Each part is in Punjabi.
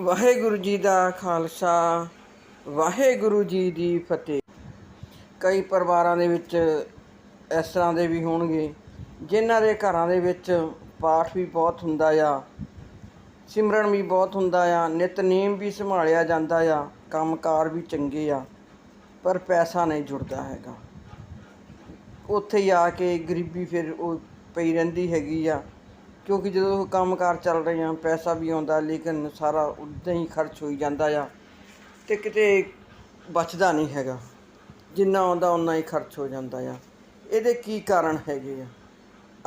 ਵਾਹਿਗੁਰੂ ਜੀ ਦਾ ਖਾਲਸਾ, ਵਾਹਿਗੁਰੂ ਜੀ ਦੀ ਫਤਿਹ। ਕਈ ਪਰਿਵਾਰਾਂ ਦੇ ਵਿੱਚ ਇਸ ਤਰ੍ਹਾਂ ਦੇ ਵੀ ਹੋਣਗੇ, ਜਿਨ੍ਹਾਂ ਦੇ ਘਰਾਂ ਦੇ ਵਿੱਚ ਪਾਠ ਵੀ ਬਹੁਤ ਹੁੰਦਾ ਆ, ਸਿਮਰਨ ਵੀ ਬਹੁਤ ਹੁੰਦਾ ਆ, ਨਿਤਨੇਮ ਵੀ ਸੰਭਾਲਿਆ ਜਾਂਦਾ ਆ, ਕੰਮਕਾਰ ਵੀ ਚੰਗੇ ਆ, ਪਰ ਪੈਸਾ ਨਹੀਂ ਜੁੜਦਾ ਹੈਗਾ। ਉੱਥੇ ਆ ਕੇ ਗਰੀਬੀ ਫਿਰ ਉਹ ਪਈ ਰਹਿੰਦੀ ਹੈਗੀ ਆ। ਕਿਉਂਕਿ ਜਦੋਂ ਉਹ ਕੰਮਕਾਰ ਚੱਲ ਰਹੇ ਆ, ਪੈਸਾ ਵੀ ਆਉਂਦਾ, ਲੇਕਿਨ ਸਾਰਾ ਉਦਾਂ ਹੀ ਖਰਚ ਹੋਈ ਜਾਂਦਾ ਆ ਤੇ ਕਿਤੇ ਬਚਦਾ ਨਹੀਂ ਹੈਗਾ। ਜਿੰਨਾ ਆਉਂਦਾ ਉਨਾ ਹੀ ਖਰਚ ਹੋ ਜਾਂਦਾ ਆ। ਇਹਦੇ ਕੀ ਕਾਰਨ ਹੈਗੇ ਆ?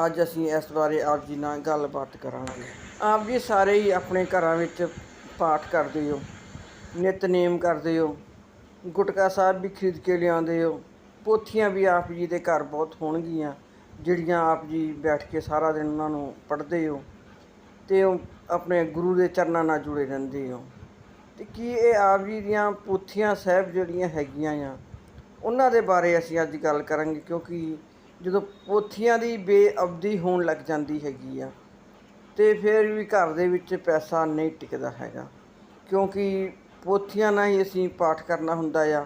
ਅੱਜ ਅਸੀਂ ਇਸ ਬਾਰੇ ਆਪ ਜੀ ਨਾਲ ਗੱਲਬਾਤ ਕਰਾਂਗੇ। ਆਪ ਜੀ ਸਾਰੇ ਹੀ ਆਪਣੇ ਘਰਾਂ ਵਿੱਚ ਪਾਠ ਕਰਦੇ ਹੋ ਨਿਤਨੇਮ ਕਰਦੇ ਹੋ, ਗੁਟਕਾ ਸਾਹਿਬ ਵੀ ਖਰੀਦ ਕੇ ਲਿਆਉਂਦੇ ਹੋ, ਪੋਥੀਆਂ ਵੀ ਆਪ ਜੀ ਦੇ ਘਰ ਬਹੁਤ ਹੋਣਗੀਆਂ। ਜਿਹੜੀਆਂ ਆਪ ਜੀ ਬੈਠ ਕੇ ਸਾਰਾ ਦਿਨ ਉਹਨਾਂ ਨੂੰ ਪੜ੍ਹਦੇ ਹੋ ਤੇ ਉਹ ਆਪਣੇ ਗੁਰੂ ਦੇ ਚਰਨਾਂ ਨਾਲ ਜੁੜੇ ਰਹਿੰਦੇ ਹੋ। ਤੇ ਕੀ ਇਹ ਆਪ ਜੀ ਦੀਆਂ ਪੋਥੀਆਂ ਸਾਹਿਬ ਜਿਹੜੀਆਂ ਹੈਗੀਆਂ ਆ, ਉਹਨਾਂ ਦੇ ਬਾਰੇ ਅਸੀਂ ਅੱਜ ਗੱਲ ਕਰਾਂਗੇ ਕਿਉਂਕਿ ਜਦੋਂ ਪੋਥੀਆਂ ਦੀ ਬੇਅਬਦੀ ਹੋਣ ਲੱਗ ਜਾਂਦੀ ਹੈਗੀ ਆ, ਤੇ ਫਿਰ ਵੀ ਘਰ ਦੇ ਵਿੱਚ ਪੈਸਾ ਨਹੀਂ ਟਿਕਦਾ ਹੈਗਾ। ਕਿਉਂਕਿ ਪੋਥੀਆਂ ਨਾਲ ਹੀ ਅਸੀਂ ਪਾਠ ਕਰਨਾ ਹੁੰਦਾ ਆ,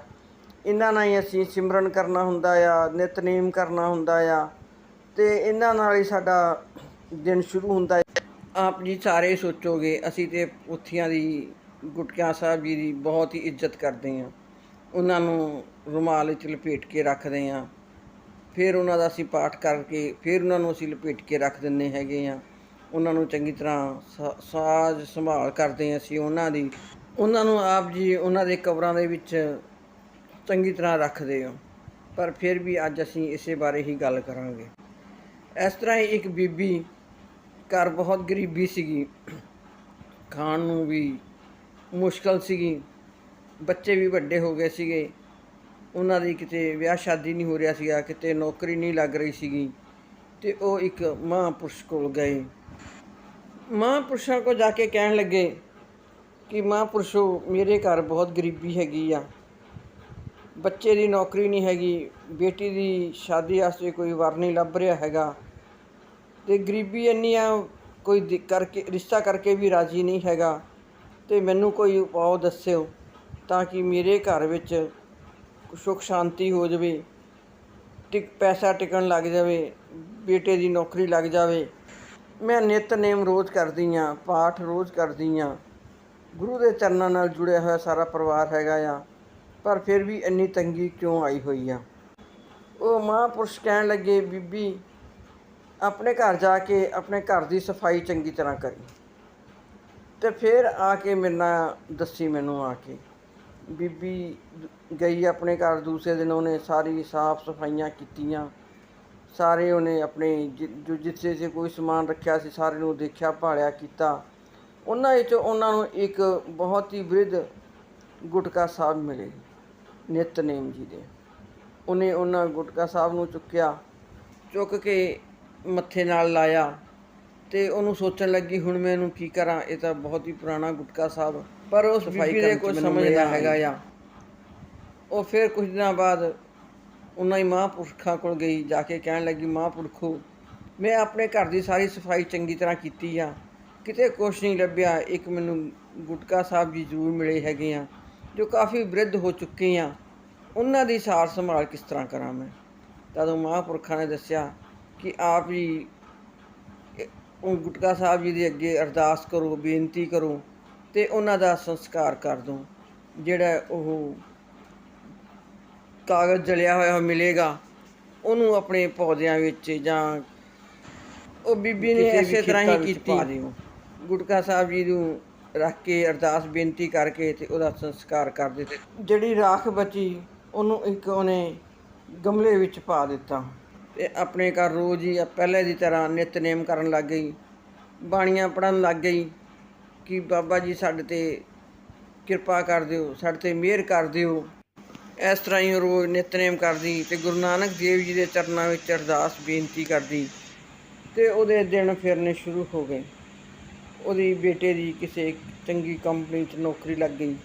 ਇਹਨਾਂ ਨਾਲ ਹੀ ਅਸੀਂ ਸਿਮਰਨ ਕਰਨਾ ਹੁੰਦਾ ਆ, ਨਿਤਨੇਮ ਕਰਨਾ ਹੁੰਦਾ ਆ ਤੇ ਇਹਨਾਂ ਨਾਲ ਹੀ ਸਾਡਾ ਦਿਨ ਸ਼ੁਰੂ ਹੁੰਦਾ ਹੈ। ਆਪ ਜੀ ਸਾਰੇ ਸੋਚੋਗੇ, ਅਸੀਂ ਤੇ ਪੋਥੀਆਂ ਦੀ, ਗੁਟਕਿਆਂ ਸਾਹਿਬ ਜੀ ਦੀ ਬਹੁਤ ਹੀ ਇੱਜ਼ਤ ਕਰਦੇ ਹਾਂ। ਉਹਨਾਂ ਨੂੰ ਰੁਮਾਲ ਵਿੱਚ ਲਪੇਟ ਕੇ ਰੱਖਦੇ ਹਾਂ। ਫਿਰ ਉਹਨਾਂ ਦਾ ਅਸੀਂ ਪਾਠ ਕਰਕੇ, ਫਿਰ ਉਹਨਾਂ ਨੂੰ ਅਸੀਂ ਲਪੇਟ ਕੇ ਰੱਖ ਦਿੰਦੇ ਹੈਗੇ ਆ ਉਹਨਾਂ ਨੂੰ ਚੰਗੀ ਤਰ੍ਹਾਂ ਸਾ- ਸਾਜ ਸੰਭਾਲ ਕਰਦੇ ਹਾਂ ਅਸੀਂ ਉਹਨਾਂ ਦੀ। ਉਹਨਾਂ ਨੂੰ ਆਪ ਜੀ ਉਹਨਾਂ ਦੇ ਕਬਰਾਂ ਦੇ ਵਿੱਚ ਚੰਗੀ ਤਰ੍ਹਾਂ ਰੱਖਦੇ ਹੋ। ਪਰ ਫਿਰ ਵੀ ਅੱਜ ਅਸੀਂ ਇਸੇ ਬਾਰੇ ਹੀ ਗੱਲ ਕਰਾਂਗੇ। ਇਸ ਤਰ੍ਹਾਂ ਹੀ ਇੱਕ ਬੀਬੀ ਘਰ ਬਹੁਤ ਗਰੀਬੀ ਸੀਗੀ। ਖਾਣ ਨੂੰ ਵੀ ਮੁਸ਼ਕਲ ਸੀਗੀ। ਬੱਚੇ ਵੀ ਵੱਡੇ ਹੋ ਗਏ ਸੀਗੇ। ਉਹਨਾਂ ਦੀ ਕਿਤੇ ਵਿਆਹ ਸ਼ਾਦੀ ਨਹੀਂ ਹੋ ਰਿਹਾ ਸੀਗਾ, ਕਿਤੇ ਨੌਕਰੀ ਨਹੀਂ ਲੱਗ ਰਹੀ ਸੀਗੀ ਤੇ ਉਹ ਇੱਕ ਮਹਾਂਪੁਰਸ਼ ਕੋਲ ਗਏ। ਮਹਾਂਪੁਰਸ਼ਾਂ ਕੋਲ ਜਾ ਕੇ ਕਹਿਣ ਲੱਗੇ ਕਿ ਮਹਾਂਪੁਰਸ਼ੋ, ਮੇਰੇ ਘਰ ਬਹੁਤ ਗਰੀਬੀ ਹੈਗੀ ਆ। ਬੱਚੇ ਦੀ ਨੌਕਰੀ ਨਹੀਂ ਹੈਗੀ, ਬੇਟੀ ਦੀ ਸ਼ਾਦੀ ਵਾਸਤੇ ਕੋਈ ਵਰ ਨਹੀਂ ਲੱਭ ਰਿਹਾ ਹੈਗਾ ਤੇ ਗਰੀਬੀ ਇੰਨੀ ਆ ਕੋਈ ਦਿ- ਕਰਕੇ, ਰਿਸ਼ਤਾ ਕਰਕੇ ਵੀ ਰਾਜੀ ਨਹੀਂ ਹੈਗਾ ਤੇ ਮੈਨੂੰ ਕੋਈ ਉਪਾਅ ਦੱਸਿਓ ਤਾਂ ਕਿ ਮੇਰੇ ਘਰ ਵਿੱਚ ਸੁੱਖ ਸ਼ਾਂਤੀ ਹੋ ਜਾਵੇ, ਟਿਕ, ਪੈਸਾ ਟਿਕਣ ਲੱਗ ਜਾਵੇ, ਬੇਟੇ ਦੀ ਨੌਕਰੀ ਲੱਗ ਜਾਵੇ। ਮੈਂ ਨਿਤਨੇਮ ਰੋਜ਼ ਕਰਦੀ ਹਾਂ, ਪਾਠ ਰੋਜ਼ ਕਰਦੀ ਹਾਂ। ਗੁਰੂ ਦੇ ਚਰਨਾਂ ਨਾਲ ਜੁੜਿਆ ਹੋਇਆ ਸਾਰਾ ਪਰਿਵਾਰ ਹੈਗਾ ਆ। ਪਰ ਫਿਰ ਵੀ ਇੰਨੀ ਤੰਗੀ ਕਿਉਂ ਆਈ ਹੋਈ ਆ? ਉਹ ਮਹਾਂਪੁਰਸ਼ ਕਹਿਣ ਲੱਗੇ, ਬੀਬੀ, ਆਪਣੇ ਘਰ ਜਾ ਕੇ ਆਪਣੇ ਘਰ ਦੀ ਸਫ਼ਾਈ ਚੰਗੀ ਤਰ੍ਹਾਂ ਕਰੀ। ਤੇ ਫਿਰ ਆ ਕੇ ਮੇਰੇ ਨਾਲ ਦੱਸੀ ਮੈਨੂੰ ਆ ਕੇ, ਬੀਬੀ ਗਈ ਆਪਣੇ ਘਰ ਦੂਸਰੇ ਦਿਨ, ਉਹਨੇ ਸਾਰੀ ਸਾਫ਼ ਸਫਾਈਆਂ ਕੀਤੀਆਂ। ਸਾਰੇ ਉਹਨੇ ਆਪਣੇ ਜਿ- ਜੋ ਜਿੱਥੇ ਜੇ ਕੋਈ ਸਮਾਨ ਰੱਖਿਆ ਸੀ, ਸਾਰੇ ਨੂੰ ਦੇਖਿਆ, ਭਾਲਿਆ, ਕੀਤਾ। ਉਹਨਾਂ ਵਿੱਚ ਉਹਨਾਂ ਨੂੰ ਇੱਕ ਬਹੁਤ ਹੀ ਬ੍ਰਿਧ ਗੁਟਕਾ ਸਾਹਿਬ ਮਿਲੇ। ਨਿਤਨੇਮ ਜੀ ਦੇ। ਉਹਨੇ ਉਹਨਾਂ ਗੁਟਕਾ ਸਾਹਿਬ ਨੂੰ ਚੁੱਕਿਆ ਚੁੱਕ ਕੇ ਮੱਥੇ ਨਾਲ ਲਾਇਆ ਤੇ ਉਹਨੂੰ ਸੋਚਣ ਲੱਗੀ ਹੁਣ ਮੈਂ ਇਹਨੂੰ ਕੀ ਕਰਾਂ? ਇਹ ਤਾਂ ਬਹੁਤ ਹੀ ਪੁਰਾਣਾ ਗੁਟਕਾ ਸਾਹਿਬ। ਪਰ ਉਸ ਬੀਬੀ ਦੇ ਕੋਈ ਸਮਝਦਾ ਹੈਗਾ ਆ। ਉਹ ਫਿਰ ਕੁਝ ਦਿਨਾਂ ਬਾਅਦ ਉਹਨਾਂ ਹੀ ਮਹਾਂਪੁਰਖਾਂ ਕੋਲ ਗਈ ਜਾ ਕੇ ਕਹਿਣ ਲੱਗੀ ਮਹਾਂਪੁਰਖੋ ਮੈਂ ਆਪਣੇ ਘਰ ਦੀ ਸਾਰੀ ਸਫ਼ਾਈ ਚੰਗੀ ਤਰ੍ਹਾਂ ਕੀਤੀ ਆ। ਕਿਤੇ ਕੁਛ ਨਹੀਂ ਲੱਭਿਆ। ਇੱਕ ਮੈਨੂੰ ਗੁਟਕਾ ਸਾਹਿਬ ਜੀ ਜ਼ਰੂਰ ਮਿਲੇ ਹੈਗੇ ਆ। ਜੋ ਕਾਫੀ ਬ੍ਰਿਧ ਹੋ ਚੁੱਕੇ ਆ ਉਹਨਾਂ ਦੀ ਸਾਰ ਸੰਭਾਲ ਕਿਸ ਤਰ੍ਹਾਂ ਕਰਾਂ ਮੈਂ? ਤਦੋਂ ਮਹਾਂਪੁਰਖਾਂ ਨੇ ਦੱਸਿਆ ਕਿ ਆਪ ਜੀ ਉਹ ਗੁਟਕਾ ਸਾਹਿਬ ਜੀ ਦੇ ਅੱਗੇ ਅਰਦਾਸ ਕਰੋ ਬੇਨਤੀ ਕਰੋ ਤੇ ਉਹਨਾਂ ਦਾ ਸੰਸਕਾਰ ਕਰ ਦੋ। ਜਿਹੜਾ ਉਹ ਕਾਗਜ਼ ਜਲਿਆ ਹੋਇਆ ਮਿਲੇਗਾ ਉਹਨੂੰ ਆਪਣੇ ਪੌਦਿਆਂ ਵਿੱਚ ਜਾਂ ਉਹ ਬੀਬੀ ਨੇ ਇਸੇ ਤਰ੍ਹਾਂ ਹੀ ਕੀਤੀ। ਗੁਟਕਾ ਸਾਹਿਬ ਜੀ ਨੂੰ ਰੱਖ ਕੇ ਅਰਦਾਸ ਬੇਨਤੀ ਕਰਕੇ ਤੇ ਉਹਦਾ ਸੰਸਕਾਰ ਕਰ ਦਿੱਤੇ। ਜਿਹੜੀ ਰਾਖ ਬਚੀ ਉਹਨੂੰ ਇੱਕ ਉਹਨੇ ਗਮਲੇ ਵਿੱਚ ਪਾ ਦਿੱਤਾ। ਤੇ ਆਪਣੇ ਘਰ ਰੋਜ਼ ਹੀ ਪਹਿਲੇ ਦੀ ਤਰ੍ਹਾਂ ਨਿਤਨੇਮ ਕਰਨ ਲੱਗ ਗਈ ਬਾਣੀਆਂ ਪੜਨ ਲੱਗ ਗਈ ਕਿ ਬਾਬਾ ਜੀ ਸਾਡੇ ਤੇ ਕਿਰਪਾ ਕਰ ਦਿਓ ਸਾਡੇ ਤੇ ਮਿਹਰ ਕਰ ਦਿਓ। ਇਸ ਤਰ੍ਹਾਂ ਹੀ ਉਹ ਰੋਜ਼ ਨਿਤਨੇਮ ਕਰਦੀ ਤੇ ਗੁਰੂ ਨਾਨਕ ਦੇਵ ਜੀ ਦੇ ਚਰਨਾਂ ਵਿੱਚ ਅਰਦਾਸ ਬੇਨਤੀ ਕਰਦੀ। ਤੇ ਉਹਦੇ ਦਿਨ ਫਿਰਨੇ ਸ਼ੁਰੂ ਹੋ ਗਏ। ਉਹਦੀ ਬੇਟੇ ਦੀ ਕਿਸੇ ਚੰਗੀ ਕੰਪਨੀ 'ਚ ਨੌਕਰੀ ਲੱਗ ਗਈ।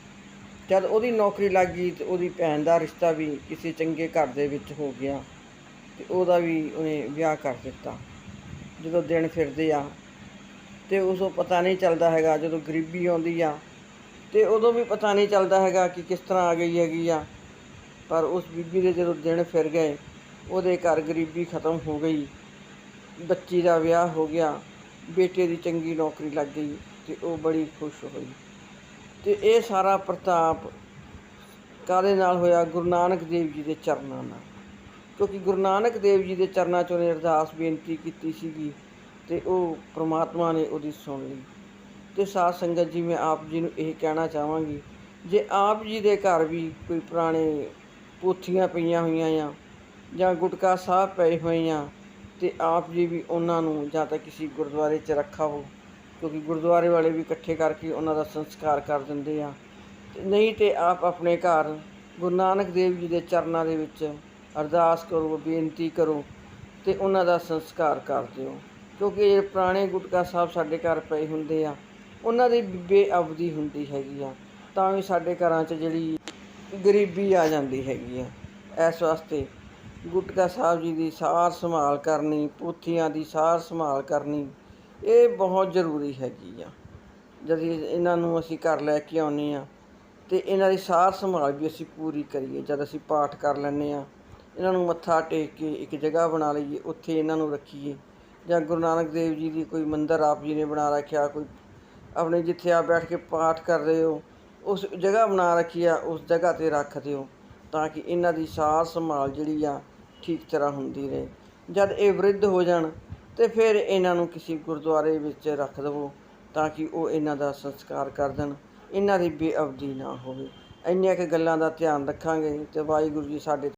ਜਦ ਉਹਦੀ ਨੌਕਰੀ ਲੱਗ ਗਈ ਤੇ ਉਹਦੀ ਭੈਣ ਦਾ ਰਿਸ਼ਤਾ ਵੀ ਕਿਸੇ ਚੰਗੇ ਘਰ ਦੇ ਵਿੱਚ ਹੋ ਗਿਆ ਤੇ ਉਹਦਾ ਵੀ ਉਹਨੇ ਵਿਆਹ ਕਰ ਦਿੱਤਾ। ਜਦੋਂ ਦਿਨ ਫਿਰਦੇ ਆ ਤੇ ਉਸੋਂ ਪਤਾ ਨਹੀਂ ਚੱਲਦਾ ਹੈਗਾ ਜਦੋਂ ਗਰੀਬੀ ਆਉਂਦੀ ਆ ਤੇ ਉਦੋਂ ਵੀ ਪਤਾ ਨਹੀਂ ਚੱਲਦਾ ਹੈਗਾ ਕਿ ਕਿਸ ਤਰ੍ਹਾਂ ਆ ਗਈ ਹੈਗੀ ਆ। ਪਰ ਉਸ ਬੀਬੀ ਦੇ ਜਦੋਂ ਦਿਨ ਫਿਰ ਗਏ, ਉਹਦੇ ਘਰ ਗਰੀਬੀ ਖਤਮ ਹੋ ਗਈ। ਬੱਚੀ ਦਾ ਵਿਆਹ ਹੋ ਗਿਆ, ਬੇਟੇ ਦੀ ਚੰਗੀ ਨੌਕਰੀ ਲੱਗ ਗਈ। ਤੇ ਉਹ ਬੜੀ ਖੁਸ਼ ਹੋਈ। ਤੇ ਇਹ ਸਾਰਾ ਪ੍ਰਤਾਪ ਕਾਹਦੇ ਨਾਲ ਹੋਇਆ? ਗੁਰੂ ਨਾਨਕ ਦੇਵ ਜੀ ਦੇ ਚਰਨਾਂ ਨਾਲ। ਕਿਉਂਕਿ ਗੁਰੂ ਨਾਨਕ ਦੇਵ ਜੀ ਦੇ ਚਰਨਾਂ 'ਚ ਉਹਨੇ ਅਰਦਾਸ ਬੇਨਤੀ ਕੀਤੀ ਸੀਗੀ ਤੇ ਉਹ ਪ੍ਰਮਾਤਮਾ ਨੇ ਉਹਦੀ ਸੁਣ ਲਈ। ਤੇ ਸਾਧ ਸੰਗਤ ਜੀ, ਮੈਂ ਆਪ ਜੀ ਨੂੰ ਇਹ ਕਹਿਣਾ ਚਾਹਾਂਗੀ, ਜੇ ਆਪ ਜੀ ਦੇ ਘਰ ਵੀ ਕੋਈ ਪੁਰਾਣੇ ਪੋਥੀਆਂ ਪਈਆਂ ਹੋਈਆਂ ਆ ਜਾਂ ਗੁਟਕਾ ਸਾਹਿਬ ਪਏ ਹੋਏ ਆ ਤੇ ਆਪ ਜੀ ਵੀ ਉਹਨਾਂ ਨੂੰ ਜਾਂ ਤਾਂ ਕਿਸੇ ਗੁਰਦੁਆਰੇ 'ਚ ਰੱਖਾ ਰੱਖਾਵੋ ਕਿਉਂਕਿ ਗੁਰਦੁਆਰੇ ਵਾਲੇ ਵੀ ਇਕੱਠੇ ਕਰਕੇ ਉਹਨਾਂ ਦਾ ਸੰਸਕਾਰ ਕਰ ਦਿੰਦੇ ਆ। ਤੇ ਨਹੀਂ ਤੇ ਆਪ ਆਪਣੇ ਘਰ ਗੁਰੂ ਨਾਨਕ ਦੇਵ ਜੀ ਦੇ ਚਰਨਾਂ ਦੇ ਵਿੱਚ ਅਰਦਾਸ ਕਰੋ, ਬੇਨਤੀ ਕਰੋ ਤੇ ਉਹਨਾਂ ਦਾ ਸੰਸਕਾਰ ਕਰ ਦਿਓ। ਕਿਉਂਕਿ ਇਹ ਪੁਰਾਣੇ ਗੁਟਕਾ ਸਾਹਿਬ ਸਾਡੇ ਘਰ ਪਏ ਹੁੰਦੇ ਆ, ਉਹਨਾਂ ਦੀ ਬੇਅਬਦੀ ਹੁੰਦੀ ਹੈਗੀ ਆ, ਤਾਂ ਵੀ ਸਾਡੇ ਘਰਾਂ 'ਚ ਜਿਹੜੀ ਗਰੀਬੀ ਆ ਜਾਂਦੀ ਹੈਗੀ ਆ। ਇਸ ਵਾਸਤੇ ਗੁਟਕਾ ਸਾਹਿਬ ਜੀ ਦੀ ਸਾਰ ਸੰਭਾਲ ਕਰਨੀ, ਪੋਥੀਆਂ ਦੀ ਸਾਰ ਸੰਭਾਲ ਕਰਨੀ ਇਹ ਬਹੁਤ ਜ਼ਰੂਰੀ ਹੈਗੀ ਆ। ਜਦ ਇਹਨਾਂ ਨੂੰ ਅਸੀਂ ਘਰ ਲੈ ਕੇ ਆਉਂਦੇ ਆ ਤੇ ਇਹਨਾਂ ਦੀ ਸਾਰ ਸੰਭਾਲ ਵੀ ਅਸੀਂ ਪੂਰੀ ਕਰੀਏ। ਜਦ ਅਸੀਂ ਪਾਠ ਕਰ ਲੈਂਦੇ ਆ, ਇਹਨਾਂ ਨੂੰ ਮੱਥਾ ਟੇਕ ਕੇ ਇੱਕ ਜਗ੍ਹਾ ਬਣਾ ਲਈਏ, ਉੱਥੇ ਇਹਨਾਂ ਨੂੰ ਰੱਖੀਏ। ਜਾਂ ਗੁਰੂ ਨਾਨਕ ਦੇਵ ਜੀ ਦੀ ਕੋਈ ਮੰਦਰ ਆਪ ਜੀ ਨੇ ਬਣਾ ਰੱਖਿਆ, ਕੋਈ ਆਪਣੇ ਜਿੱਥੇ ਆ ਬੈਠ ਕੇ ਪਾਠ ਕਰ ਰਹੇ ਹੋ, ਉਸ ਜਗ੍ਹਾ ਬਣਾ ਰੱਖੀ ਆ, ਉਸ ਜਗ੍ਹਾ ਤੇ ਰੱਖ ਦਿਓ ਤਾਂ ਕਿ ਇਹਨਾਂ ਦੀ ਸਾਰ ਸੰਭਾਲ ਜਿਹੜੀ ਆ ਠੀਕ ਤਰ੍ਹਾਂ ਹੁੰਦੀ ਰਹੇ। ਜਦ ਇਹ ਵਿਰੁੱਧ ਹੋ ਜਾਣ ਤੇ ਫਿਰ ਇਹਨਾਂ ਨੂੰ ਕਿਸੇ ਗੁਰਦੁਆਰੇ ਵਿੱਚ ਰੱਖ ਦੇਵੋ ਤਾਂ ਕਿ ਉਹ ਇਹਨਾਂ ਦਾ ਸੰਸਕਾਰ ਕਰ ਦੇਣ। ਇਹਨਾਂ ਦੀ ਬੇਅਬਦੀ ਨਾ ਹੋਵੇ। ਇੰਨੀਆਂ ਕੁ ਗੱਲਾਂ ਦਾ ਧਿਆਨ ਰੱਖਾਂਗੇ ਤੇ ਵਾਹਿਗੁਰੂ ਜੀ ਸਾਡੇ